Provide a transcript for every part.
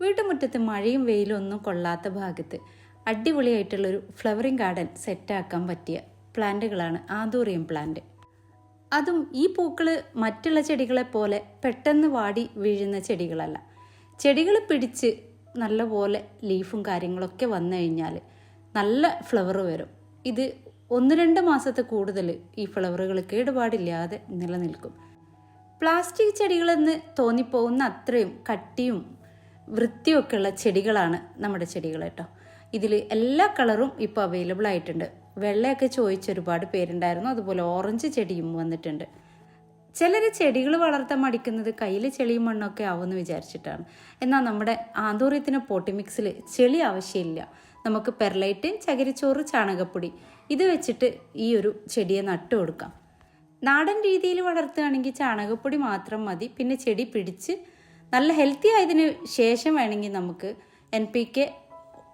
വീട്ടുമുറ്റത്ത് മഴയും വെയിലും ഒന്നും കൊള്ളാത്ത ഭാഗത്ത് അടിപൊളിയായിട്ടുള്ളൊരു ഫ്ലവറിങ് ഗാർഡൻ സെറ്റാക്കാൻ പറ്റിയ പ്ലാന്റുകളാണ് ആന്തൂറിയം പ്ലാന്റ്. അതും ഈ പൂക്കൾ മറ്റുള്ള ചെടികളെ പോലെ പെട്ടെന്ന് വാടി വീഴുന്ന ചെടികളല്ല. ചെടികൾ പിടിച്ച് നല്ലപോലെ ലീഫും കാര്യങ്ങളൊക്കെ വന്നു കഴിഞ്ഞാൽ നല്ല ഫ്ലവർ വരും. ഇത് ഒന്ന് രണ്ട് മാസത്തെ കൂടുതൽ ഈ ഫ്ലവറുകൾ കേടുപാടില്ലാതെ നിലനിൽക്കും. പ്ലാസ്റ്റിക് ചെടികളെന്ന് തോന്നിപ്പോകുന്ന അത്രയും കട്ടിയും വൃത്തിയൊക്കെ ഉള്ള ചെടികളാണ് നമ്മുടെ ചെടികൾ കേട്ടോ. ഇതിൽ എല്ലാ കളറും ഇപ്പോൾ അവൈലബിൾ ആയിട്ടുണ്ട്. വെള്ളയൊക്കെ ചോദിച്ച ഒരുപാട് പേരുണ്ടായിരുന്നു. അതുപോലെ ഓറഞ്ച് ചെടിയും വന്നിട്ടുണ്ട്. ചിലർ ചെടികൾ വളർത്താൻ മടിക്കുന്നത് കയ്യിൽ ചെളിയും മണ്ണൊക്കെ ആവുമെന്ന് വിചാരിച്ചിട്ടാണ്. എന്നാൽ നമ്മുടെ ആന്തൂര്യത്തിന് പോട്ടി മിക്സിൽ ചെളി ആവശ്യമില്ല. നമുക്ക് പെർലൈറ്റ് ചകിരിച്ചോറ് ചാണകപ്പൊടി ഇത് വെച്ചിട്ട് ഈ ഒരു ചെടിയെ നട്ടു കൊടുക്കാം. നാടൻ രീതിയിൽ വളർത്തുകയാണെങ്കിൽ ചാണകപ്പൊടി മാത്രം മതി. പിന്നെ ചെടി പിടിച്ച് നല്ല ഹെൽത്തി ആയതിനു ശേഷം വേണമെങ്കിൽ നമുക്ക് എൻ പി കെ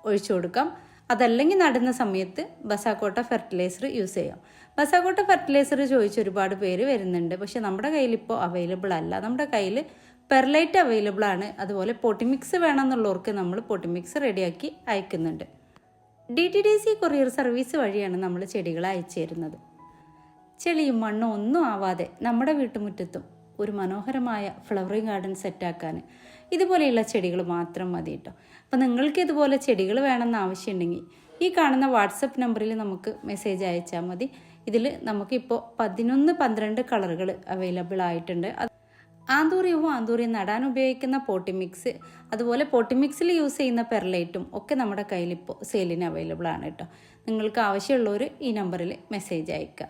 ഒഴിച്ചു കൊടുക്കാം. അതല്ലെങ്കിൽ നടുന്ന സമയത്ത് ബസാക്കോട്ട ഫെർട്ടിലൈസർ യൂസ് ചെയ്യാം. ബസാക്കോട്ട ഫെർട്ടിലൈസർ ചോദിച്ച് ഒരുപാട് പേര് വരുന്നുണ്ട്. പക്ഷെ നമ്മുടെ കയ്യിൽ ഇപ്പോൾ അവൈലബിൾ അല്ല. നമ്മുടെ കയ്യിൽ പെർലൈറ്റ് അവൈലബിൾ ആണ്. അതുപോലെ പൊട്ടിമിക്സ് വേണമെന്നുള്ളവർക്ക് നമ്മൾ പൊട്ടിമിക്സ് റെഡിയാക്കി അയക്കുന്നുണ്ട്. D T D C courier service വഴിയാണ് നമ്മൾ ചെടികൾ അയച്ചു തരുന്നത്. ചെളിയും മണ്ണും ഒന്നും ആവാതെ നമ്മുടെ വീട്ടുമുറ്റത്തും ഒരു മനോഹരമായ ഫ്ലവറിങ് ഗാർഡൻ സെറ്റാക്കാൻ. ഇതുപോലെയുള്ള ചെടികൾ മാത്രം മതി കേട്ടോ അപ്പോൾ നിങ്ങൾക്ക് ഇതുപോലെ ചെടികൾ വേണമെന്ന് ആവശ്യമുണ്ടെങ്കിൽ ഈ കാണുന്ന വാട്സപ്പ് നമ്പറിൽ നമുക്ക് മെസ്സേജ് അയച്ചാൽ മതി. ഇതിൽ നമുക്കിപ്പോൾ പതിനൊന്ന് പന്ത്രണ്ട് കളറുകൾ അവൈലബിൾ ആയിട്ടുണ്ട്. അത് ആന്തൂറിയും നടാൻ ഉപയോഗിക്കുന്ന പോട്ടിമിക്സ് അതുപോലെ പോട്ടിമിക്സിൽ യൂസ് ചെയ്യുന്ന പെർലൈറ്റും ഒക്കെ നമ്മുടെ കയ്യിൽ ഇപ്പോൾ സെയിലിന് അവൈലബിൾ ആണ് കേട്ടോ നിങ്ങൾക്ക് ആവശ്യമുള്ളവർ ഈ നമ്പറിൽ മെസ്സേജ് അയക്കുക